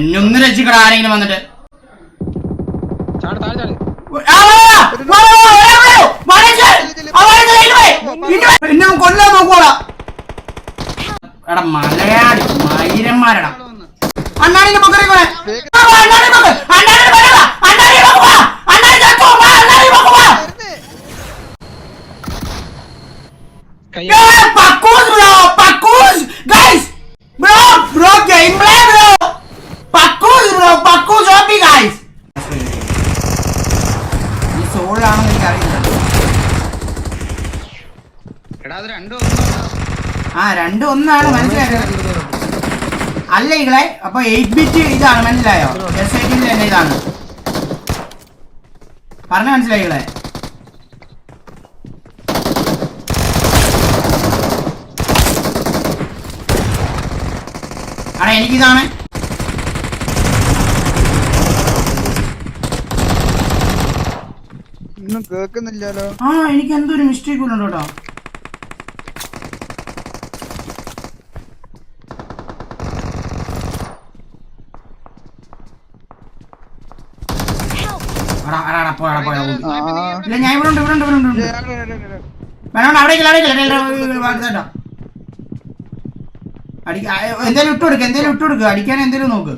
എന്നൊന്ന് രക്ഷിക്കട ആരെങ്കിലും വന്നിട്ട് കൊല്ലാൻ നോക്കോടാ എടാ മലയാളി മൈരന്മാരടാ അണ്ണാണിന്റെ ഇങ്ങളെ? അപ്പൊ എയ്റ്റ് ബിറ്റ് ഇതാണ് മനസ്സിലായോ? എസ് ഐ ടിന്റെ തന്നെ ഇതാണ്. പറഞ്ഞ മനസ്സിലായി ഇങ്ങളെ? അടാ എനിക്കിതാണ്. ഒന്നും കേക്കുന്നില്ലല്ലോ ആ എനിക്ക് എന്തോ ഒരു മിസ്റ്റേക്ക് ഉണ്ട് പോടാ പോടാ ഞാൻ ഇവിടെ ഉണ്ട് ഇവിടെ ഉണ്ട് ഇവിടെ ഉണ്ട് ഇട്ട് കൊടുക്കുക എന്തേലും ഇട്ട് കൊടുക്കുക അടിക്കാൻ എന്തേലും നോക്ക്.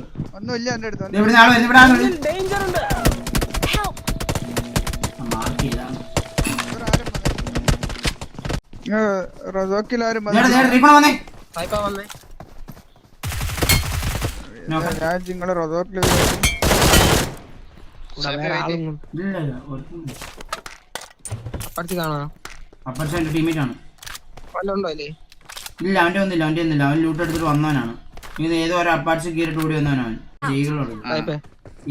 ഞാൻ നിങ്ങളെ റൊസോക്കിൽ അപ്പുറത്തെ എന്റെ ടീമേറ്റ് ആണ്. ഇല്ല അവന്റെ ഒന്നില്ല അവന്റെ ഒന്നില്ല അവൻ ലൂട്ട് എടുത്തിട്ട് വന്നവനാണ്. ഇത് ഏതോ ഒരു അപ്പാർട്സ് കീറിട്ട് കൂടി വന്നവനാണ് ഈഗിളോട്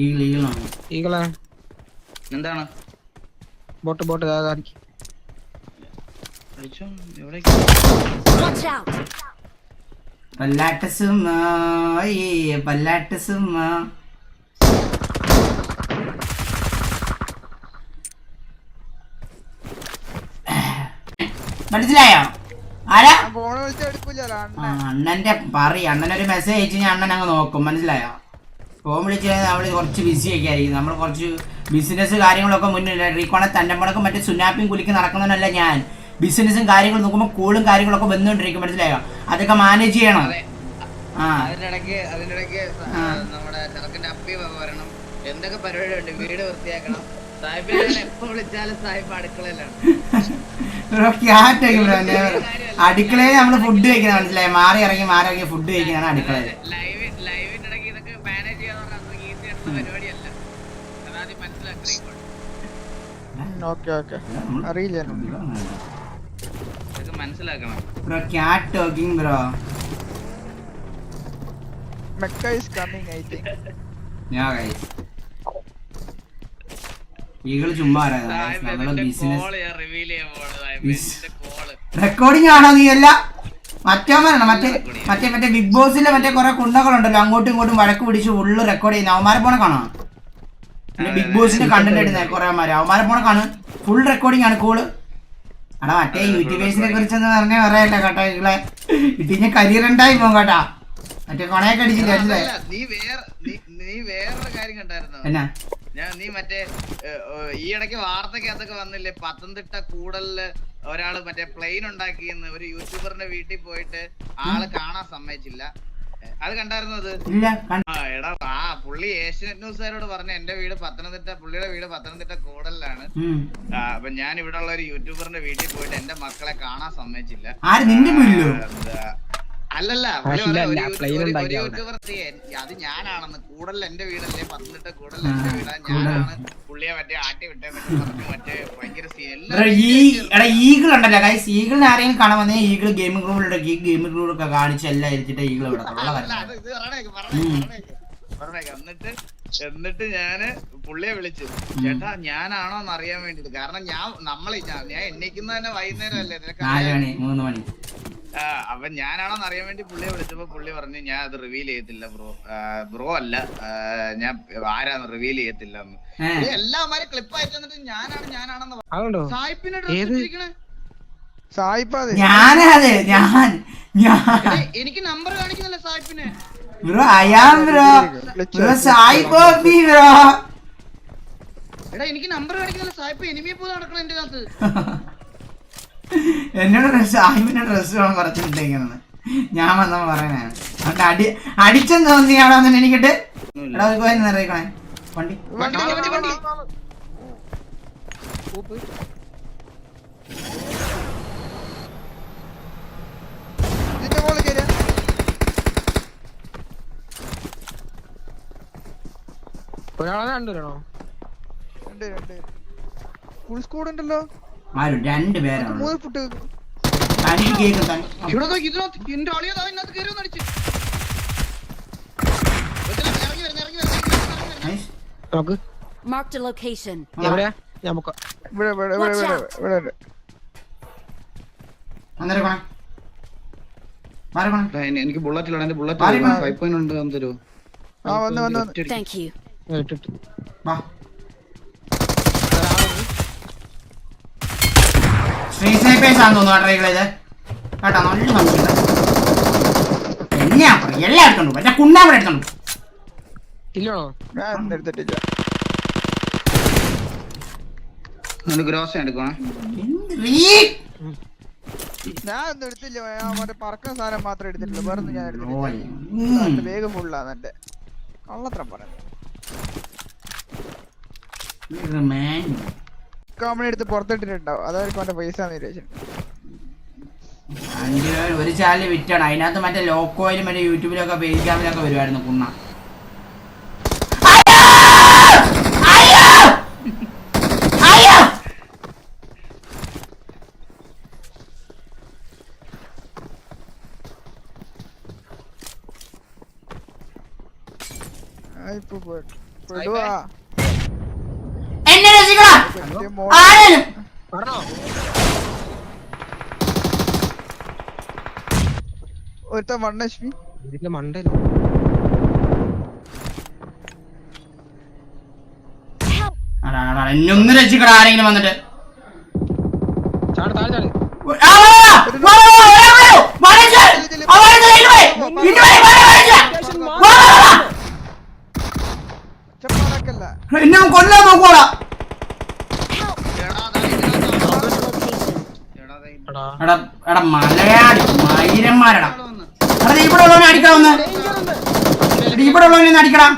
ഈഗിൾ ഈഗിളാണ് ഈകളെ എന്താണ്? ബോട്ട് ബോട്ട് അടിക്കും. അടിച്ചോ, എവിടേക്ക്? Watch out! പല്ലാട്ടസും പല്ലാട്ടസും മനസ്സിലായോ? ആരാ? അണ്ണന്റെ പറ അണ്ണനൊരു മെസ്സേജ് അയച്ചു ഞാൻ അണ്ണൻ അങ്ങ് നോക്കും മനസ്സിലായോ? ഫോൺ വിളിച്ച് നമ്മൾ കുറച്ച് ബിസി ഒക്കെ ആയിരിക്കും. നമ്മൾ കുറച്ച് ബിസിനസ് കാര്യങ്ങളൊക്കെ മുന്നിൽ റീക്കോണെ തന്റെ മുടക്കും മറ്റേ സുനാപ്പിയും കുലിക്ക് നടക്കുന്നതല്ല ഞാൻ. ബിസിനസ്സും കാര്യങ്ങളും നോക്കുമ്പോൾ കൂളും കാര്യങ്ങളൊക്കെ വന്നുകൊണ്ടിരിക്കും മനസ്സിലായോ? അതൊക്കെ മാനേജ് ചെയ്യണം. അതെ. ആ. അതിന്റെ ഇടയ്ക്ക് അതിന്റെ ഇടയ്ക്ക് നമ്മുടെ ചെറുക്കന്റെ അപ്പി വരണം. എന്തൊക്കെ പരിപാടി ഉണ്ട് വീട് വൃത്തിയാക്കണം. അടുക്കളയിൽ നമ്മൾ ഫുഡ് കഴിക്കുന്ന മനസ്സിലായി? മാറി ഇറങ്ങി മാറി ഇറങ്ങി ഫുഡ് കഴിക്കുന്നതാണ് അടുക്കളയിൽ അറിയില്ല. മനസ്സിലാക്കണം. Bro bro. Mecca I think Bis- ചുമ്മാ റെക്കോർഡിംഗ് ആണോ നീ അല്ല മറ്റവന്മാരാണ് മറ്റേ മറ്റേ മറ്റേ ബിഗ് ബോസിലെ മറ്റേ കുറെ കുണ്ടകളുണ്ടല്ലോ അങ്ങോട്ടും ഇങ്ങോട്ടും വഴക്ക് പിടിച്ച് ഉള്ളു റെക്കോർഡ് ചെയ്യുന്ന അവന്മാരെ പോണ കാണോ പിന്നെ ബിഗ് ബോസിന്റെ കണ്ടന്റ് ഇടുന്ന കുറെ അവന്മാരെ അവന്മാരെ പോണ കാണും. ഫുൾ റെക്കോർഡിംഗ് ആണ് കോൾ എടാ മറ്റേ യൂട്യൂബേഴ്സിനെ കുറിച്ചൊന്നും പറഞ്ഞേ പറയല്ല കേട്ടോ ഇങ്ങളെ ഇട്ടിഞ്ഞ കരിയർ ഉണ്ടായി പോകും കേട്ടാ. മറ്റേ കൊണയൊക്കെ അടിച്ചില്ല നീ വേറെ നീ വേറൊരു കാര്യം കണ്ടായിരുന്നോ? എന്നാ? ഞാൻ നീ മറ്റേ ഈ ഇടയ്ക്ക് വാർത്തക്കകത്തൊക്കെ വന്നില്ലേ പത്തനംതിട്ട കൂടലിൽ ഒരാൾ മറ്റേ പ്ലെയിൻ ഉണ്ടാക്കിയെന്ന് ഒരു യൂട്യൂബറിന്റെ വീട്ടിൽ പോയിട്ട് ആൾ കാണാൻ സമ്മതിച്ചില്ല. അത് കണ്ടായിരുന്നത് ആ എടാ ആ പുള്ളി ഏഷ്യനെറ്റ് ന്യൂസുകാരോട് പറഞ്ഞു എന്റെ വീട് പത്തനംതിട്ട പുള്ളിയുടെ വീട് പത്തനംതിട്ട കൂടലിലാണ്. അപ്പൊ ഞാൻ ഇവിടെ ഉള്ള ഒരു യൂട്യൂബറിന്റെ വീട്ടിൽ പോയിട്ട് എന്റെ മക്കളെ കാണാൻ സമ്മതിച്ചില്ല. അല്ലല്ല അത് ഞാനാണെന്ന്. കൂടൽ എന്റെ വീടല്ലേ പത്തനിട്ട് കൂടൽ ഞാനാണ് ഈഗിൾ ഉണ്ടല്ലോ ഗൈസ് ഈഗിളിനെ ആരെങ്കിലും കാണാൻ വന്നേ ഈഗിൾ ഗെയിമിംഗ് റൂമിലൂടെ ഗെയിമിംഗ് റൂമൊക്കെ കാണിച്ച് എല്ലാം ഇരിച്ചിട്ട് ഈഗിൾ ഇവിടെ എന്നിട്ട് എന്നിട്ട് ഞാൻ പുള്ളിയെ വിളിച്ചു ചേട്ടാ ഞാനാണോന്ന് അറിയാൻ വേണ്ടിട്ട്. കാരണം ഞാൻ നമ്മളെ ഞാൻ എണ്ണിക്കുന്ന തന്നെ വൈകുന്നേരം അല്ലേ മണി മൂന്ന് മണി. അപ്പൊ ഞാനാണെന്ന് അറിയാൻ വേണ്ടി പുള്ളിയെ വിളിച്ചപ്പോ പുള്ളി പറഞ്ഞു ഞാൻ അത് റിവീൽ ചെയ്യത്തില്ല ബ്രോ ബ്രോ അല്ല. ഞാൻ ആരാന്ന് റിവീൽ ചെയ്യത്തില്ല. എല്ലാമാരും ക്ലിപ്പ് അയച്ചു തന്നിട്ട് ഞാനാണ് ഞാനാണെന്ന് പറഞ്ഞു. അതുണ്ടോ സായിപ്പിനെ ഏത്? ഡ്രസ് ഇട്ടിരിക്കണേ. സായിപ്പാതെ. ഞാനത് ഞാൻ ഞാൻ. എനിക്ക് നമ്പർ കാണിക്കുന്നില്ല സായിപ്പിന്? Bro I'm bro bro Sai B bro എടാ എനിക്ക് നമ്പർ കാണിക്കുന്നില്ല സായിപ്പ്? എനിമിയെ പോലെ നടക്കണം എന്റെ അകത്ത്. എന്നോട് ഡ്രസ് സാഹിബിന്റെ ഡ്രസ് വേണം കുറച്ചിട്ടേക്കുന്നത് ഞാൻ വന്ന പറയണേ. അവിടെ അടി അടിച്ചെന്ന് തോന്നി അവിടെ വന്നിട്ട് എനിക്കിട്ട്. എടാ ഒരു പോയി നിറയിക്കണേ വണ്ടി. ഒരാളെ രണ്ടുപേരാണോ രണ്ട് രണ്ട്. ഫുൾ സ്കൂഡ് ഉണ്ടല്ലോ. രണ്ട് പേരാണ് ഇവിടെ ഇവിടെ എനിക്ക് ബുള്ളറ്റ് ഇല്ല എന്റെ ബുള്ളറ്റ് ഫൈവ് പോയിന്റ് ഉണ്ട് തരുമോ ആ വന്ന് വന്ന് റീസൈപ്പേഴ്സ് ആണെന്ന് തോന്നുന്നു ട്രൈകളിത് കേട്ടോ നല്ല സംശയം എല്ലാം എല്ലാം എടുത്തോണ്ട് മറ്റേ കുണ്ണാവിടെ എടുത്തോണ്ട് ഗ്രോസ് എടുക്കണം ഞാൻ ഒന്നും എടുത്തില്ല മറ്റേ പറക്കുന്ന സാധനം മാത്രം എടുത്തിട്ടുള്ളൂ. വേറെ ഞാൻ എടുത്തിട്ടില്ല. വേഗം ഫുള്ളാണ് എന്റെ കള്ളത്രം പറഞ്ഞു കോമഡി എടുത്ത് പുറത്തിട്ടിട്ടുണ്ടാവും. അതായിരിക്കും അവന്റെ പൈസ ഒരു ചാനൽ വിറ്റാണ്. അതിനകത്ത് മറ്റേ ലോക്കോയിലും മറ്റേ യൂട്യൂബിലൊക്കെ പേജിക്കാമിലൊക്കെ വരുമായിരുന്നു കുണ്ണ. അയ്യോ! അയ്യോ! ഇപ്പൊ പെടുവാ എന്നെ രക്ഷിക്കടാ മറ്റേ മോ ആരേലും ഒരുത്ത വൺ എച്ച് പി ഇതിന്റെ മണ്ടല്ലോ എന്നെ ഒന്ന് രക്ഷിക്കടാ ആരെങ്കിലും വന്നിട്ട്. ചാട് താഴെ ചാട്. അടിക്കടാ.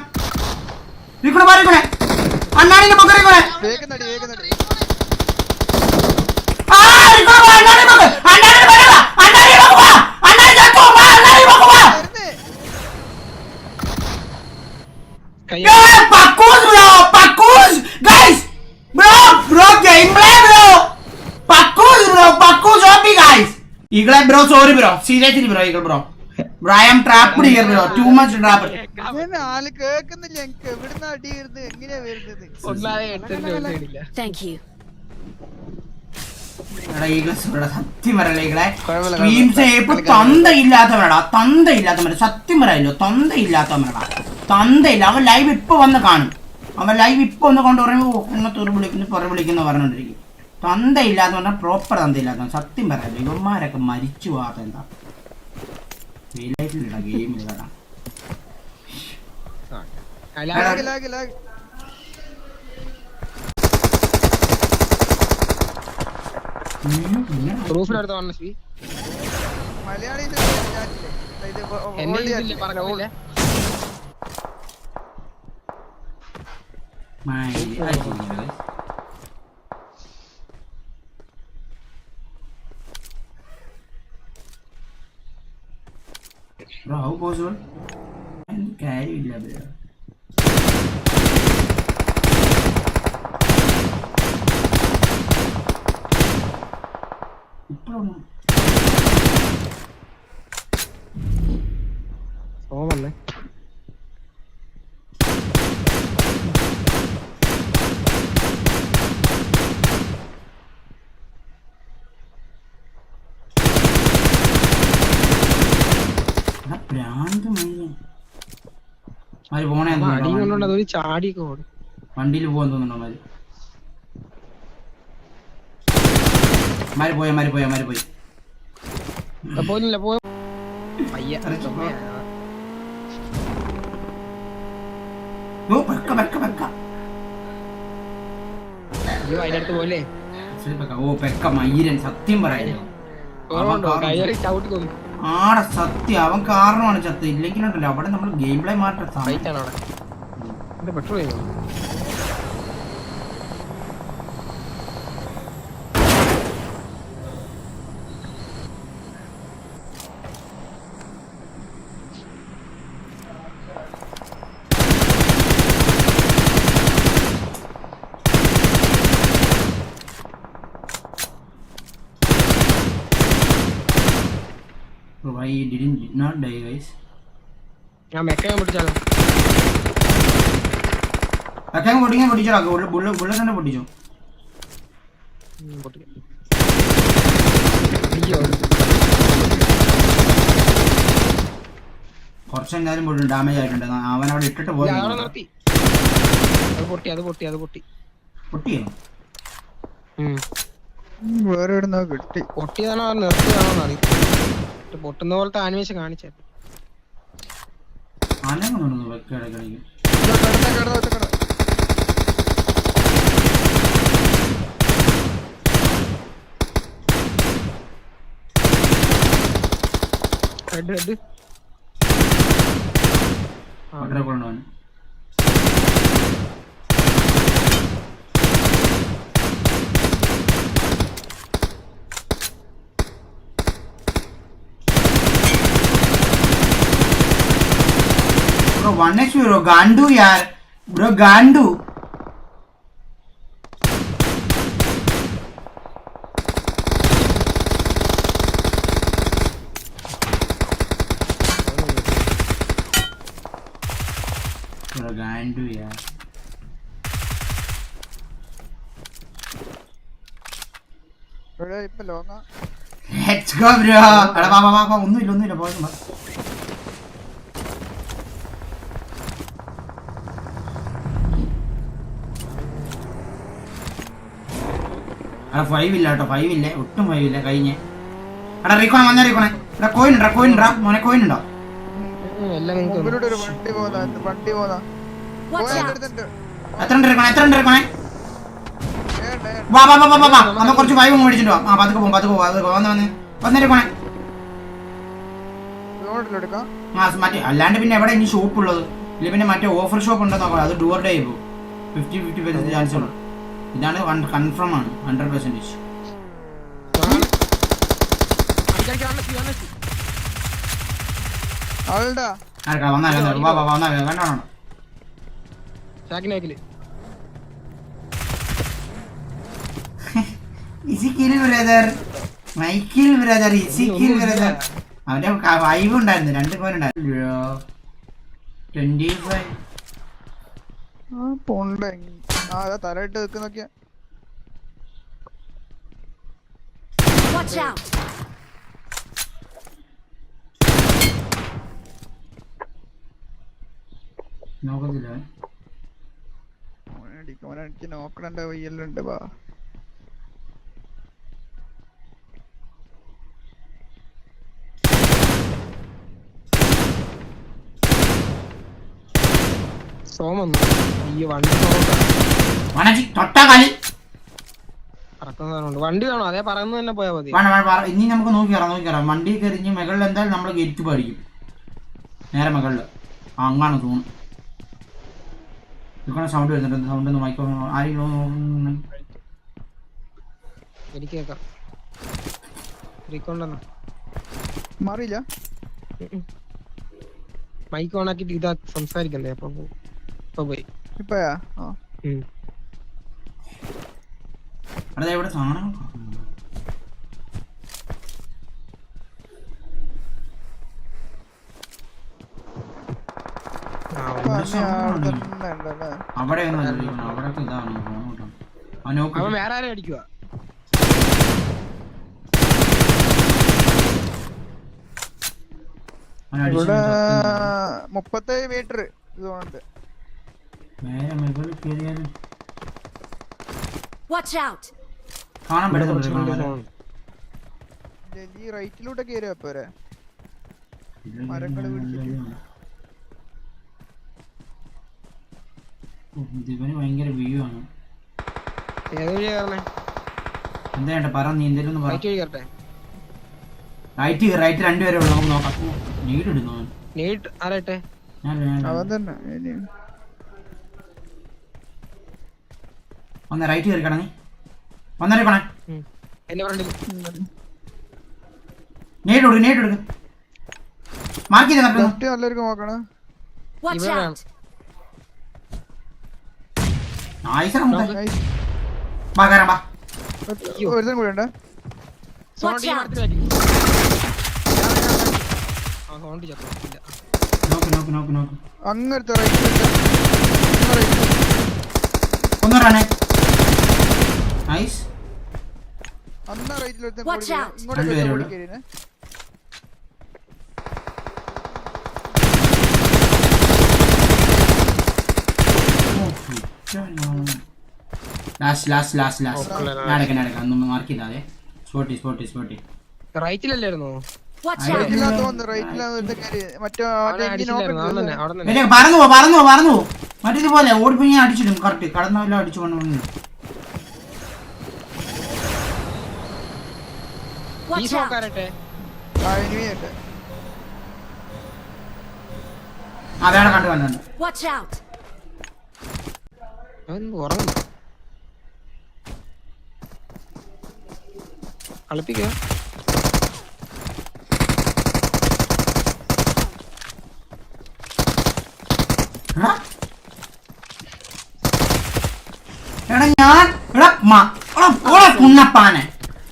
നീക്കൂടെ മാറിക്കൂടെ അണ്ണാടിന്റെ മൊക്കറിക്കൂടെ പക്കൂസ് bro പക്കൂസ്. Guys bro bro game play bro. Bro പക്കൂസ് ഓപ്പി guys ഈഗിളെ bro sorry bro. Seriously bro eagle bro. Bro I am trapped bro. Too much trap ആൾ കേക്കുന്നില്ല എനിക്ക് എവിടുന്ന അടി വരുന്നത്? എങ്ങനെയാ വരുന്നത്? ഒന്നാതെ എട്ടിന്റെ ഇല്ല. Thank you. എടാ ഈഗിൾസ് ബ്രോ സത്യം പറയല ഈകളെ കുഴപ്പമില്ല, സ്ട്രീംസ് ഇപ്പൊ തന്ത ഇല്ലാത്തവരടാ തന്ത ഇല്ലാത്തവര സത്യം പറയല്ലോ തന്ത ഇല്ലാത്തവരടാ തന്തയില്ല. അവൻ ലൈവ് ഇപ്പൊ വന്ന് കാണും. അവൻ ലൈവ് ഇപ്പൊ ഒന്ന് കൊണ്ട് പറയുമ്പോ "ഓ, എന്നെ തുറ വിളിക്കുന്നു പുറ വിളിക്കുന്നു പറഞ്ഞോണ്ടിരിക്കും. തന്ത ഇല്ലാത്തവൻ പ്രോപ്പർ തന്ത ഇല്ലാത്തവൻ സത്യം പറയല്ലോ ഇവന്മാരൊക്കെ മരിച്ചു പോകാത്ത എന്താ? ഗെയിം ഗെയിമിൽ लैग लैग लैग ರೂಫ್ ನಡೆದವ ಅನ್ನಿಸ್ವಿ Malayali Bro, how goes on? അവർ പോണേ അപ്പൊ അടിയും കൊണ്ടോണ്ട് അതൊരു ചാടിയൊക്കെ ഓടും. വണ്ടിയിൽ പോകാൻ തോന്നുന്നുണ്ടോ അവർ മാരി പോയ മാരി പോയ മാരി പോയി. പോയില്ല പയ്യ. ഓ പെക്ക അതിനടുത്ത് പോലെ. ഓ മയിരൻ സത്യം പറയാ. ചവിട്ടി ആടെ സത്യം അവൻ കാരണമാണ് ചത്ത്. ഇല്ലെങ്കിലുണ്ടല്ലോ അവിടെ നമ്മൾ ഗെയിം പ്ലേ മാറ്റം ഫൈറ്റ് അവിടെ. എന്റെ പെട്രോൾ ചെയ്യുന്നു. Why he didn't did not die guys? ഞാൻ മെക്കാൻ പിടിച്ചാലോ പെക്ക പൊട്ടിക്കാൻ പൊട്ടിച്ചോ ബുള്ളറ്റ് ബുള്ളറ്റ് തന്നെ പൊട്ടിച്ചോ. ഉം, പൊട്ടിക്കാം. അയ്യോ. കുറച്ച് എന്തായാലും ഡാമേജ് ആയിട്ടുണ്ട്. അവൻ അവിടെ ഇട്ടിട്ട് പോയി അത് പൊട്ടി അത് പൊട്ടി അത് പൊട്ടി. പൊട്ടിയോ. വേറെ ഇടുന്ന കിട്ടി. പൊട്ടിയതാണോ നിർത്തിയതാണോ അറിയില്ല പൊട്ടുന്ന പോലത്തെ ആനിമേഷൻ കാണിച്ചേ. ഹെഡ് ഹെഡ് കൊണ്ടുപോകാൻ Bro, one HP bro, Gandu yaar. Bro, Gandu. Bro, Gandu yaar. Let's go bro. എടാ വാ വാ വാ വാ ഒന്നുമില്ല ഒന്നുമില്ല പോയി എടാ ഫൈവ് ഇല്ല കേട്ടോ. ഫൈവ് ഇല്ല. ഒട്ടും ഫൈവ് ഇല്ല. കഴിഞ്ഞ്. എടാ റീക്കോണ വന്നേ റീക്കോണെ എടാ കോയിൻ ഉണ്ടോ കോയിൻ ഉണ്ടോ മോനെ കോയിൻ ഉണ്ടോ എത്ര ഉണ്ട് എത്ര ഉണ്ട് വാ വാ വാ വാ വാ. കുറച്ച് ഫൈവ് മേടിച്ചിട്ട് വാ. ആ പതുക്കെ പോകും പതുക്കെ പോകും പതുക്കെ വന്ന് വന്ന്. വന്നേ റീക്കോണെ ഗ്രൗണ്ടിൽ എടുക്കാം. ആ മറ്റേ അല്ലാണ്ട് പിന്നെ എവിടെ ഇനി ഷോപ്പ് ഉള്ളത്? ഇല്ല പിന്നെ മറ്റേ ഓഫർ ഷോപ്പ് ഉണ്ടോ നോക്കാം അത് ഡുവർ ഡേ പോകും ഫിഫ്റ്റി ഫിഫ്റ്റി പെർസെന്റ് ചാൻസ് ഉള്ളു. ഇതാണ് വൺ കൺഫേം ആണ് ഹൺഡ്രഡ് ബ്രദർ അവന്റെ വൈബ് ഉണ്ടായിരുന്നു. രണ്ട് കോൻ ഉണ്ടായിരുന്നു. ട്വന്റി ഫൈവ് ആ പോണ്ട ആ അതാ തലയിട്ട് നോക്കിയാ. Watch out! നോക്കത്തില്ല. നോക്കണണ്ട വയ്യല്ലുണ്ട് വാ. സോമൊന്നു ഈ വണ്ടി സാധനമുണ്ട്. വണ്ടി വേണോ? അതേ തന്നെ മതി. ഇനി നമുക്ക് നോക്കിയറാം നോക്കിയറാം വണ്ടി കയറിഞ്ഞ് മുകളിൽ എന്തായാലും നമ്മൾ ഗേറ്റ് പാടിക്കും. നേരെ മുകളിൽ അങ്ങാണ് തോന്നുന്നു. ഇതൊക്കെ സൗണ്ട് വരുന്നുണ്ട്. സൗണ്ട് ഒന്ന് മൈക്കോ ആരെങ്കിലും ഒന്ന് എനിക്ക് കേക്കാം. റീക്കോണ്ടെന്നാ മാറിയില്ല. മൈക്ക് ഓണാക്കിട്ട് ഇതാ സംസാരിക്കണ്ടേ? അപ്പൊ ഇപ്പൊ പോയി. ഇവിടെ സാധനം അവിടെ ഇതാണ്. അവൻ വേറെ ആരും അടിക്കുക അവൻ അടിച്ചു ഇവിടെ മുപ്പത്തേഴ് മീറ്റർ ഇതുകൊണ്ട്. Watch out! കാണാൻ പറ്റുന്നുണ്ട് ഈ റൈറ്റിലൂടെ കയറി പോരെ? മരങ്ങൾ പിടിച്ചിട്ട്. ദിവന് ഭയങ്കര വ്യൂ ആണ്. എന്താ പറ നീ എന്തെങ്കിലും റൈറ്റ് റൈറ്റ് രണ്ടുപേരെ ഉള്ളു. നമുക്ക് നോക്കാം. നീഡ് ഇടുന്നു നീഡ് ആരട്ടെ ഞാൻ. അവൻ തന്നെ ഒന്ന് റൈറ്റ് കയറി കിടന്നേ ഒന്നര പണേ. കൊടുക്ക് കൊടുക്ക്. മാർക്ക് ചെയ്ത് നല്ലൊരു നോക്കണം ഒരുത്തൻ കൂടെ ഉണ്ട്. Watch out! സൗണ്ട് ചത്തു ഇല്ല നോക്ക് നോക്ക് നോക്ക് നോക്ക് അങ്ങനത്തെ റൈറ്റിലുണ്ട് ഒന്നൂറാണേ നൈസ് അന്നാ റൈറ്റിൽ ഒരുത്തൻ Watch out. ഇങ്ങോട്ട് രണ്ടുപേരേ ഓടി ഉള്ളൂ. കയറിനെ last last last last okay, ഞാൻ എടുക്കാം ഞാൻ എടുക്കാം ഒന്നും മാർക്ക് ചെയ്താതെ സ്പോട്ടി സ്പോട്ടി സ്പോട്ടി റൈറ്റിലല്ലായിരുന്നോ Watch I- out! റൈറ്റിലാന്ന് തോന്നുന്നു റൈറ്റിലാന്ന് ഒരുത്തൻ കയറി മറ്റേ അവിടെ മറ്റേ engine off അടിച്ചില്ലായിരുന്നു അവിടെ തന്നെ അവിടെ തന്നെ വലിയ പറന്നു പോ പറന്നു പോ പറന്നു പോ. ഓടിപ്പോയി ഞാൻ അടിച്ചിടും. കറക്റ്റ് കടന്നല്ലോ അടിച്ചു കൊണ്ടു Watch ആ enemy ഉണ്ട് അതാണ് കണ്ടു. കണ്ടുണ്ട് Watch out! അവൻ ഉറങ്ങുന്നു കളിപ്പിക്കുക എടാ. എടാ ഞാൻ എടാ മാ. എടാ പോടാ കുണ്ണപ്പാനെ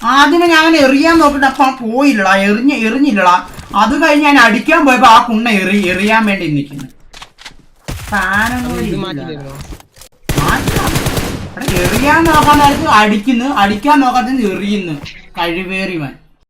ആദ്യമേ ഞാൻ എറിയാൻ നോക്കിട്ട് അപ്പൊ പോയില്ലടാ എറിഞ്ഞ് എറിഞ്ഞില്ലടാ. അത് കഴിഞ്ഞ് ഞാൻ അടിക്കാൻ പോയപ്പോ ആ കുണ്ണ എറി എറിയാൻ വേണ്ടി നിൽക്കുന്നു. എറിയാൻ നോക്കാൻ നേരത്ത് അടിക്കുന്നു. അടിക്കാൻ നോക്കാത്ത എറിയുന്നു. കഴിവേറിവൻ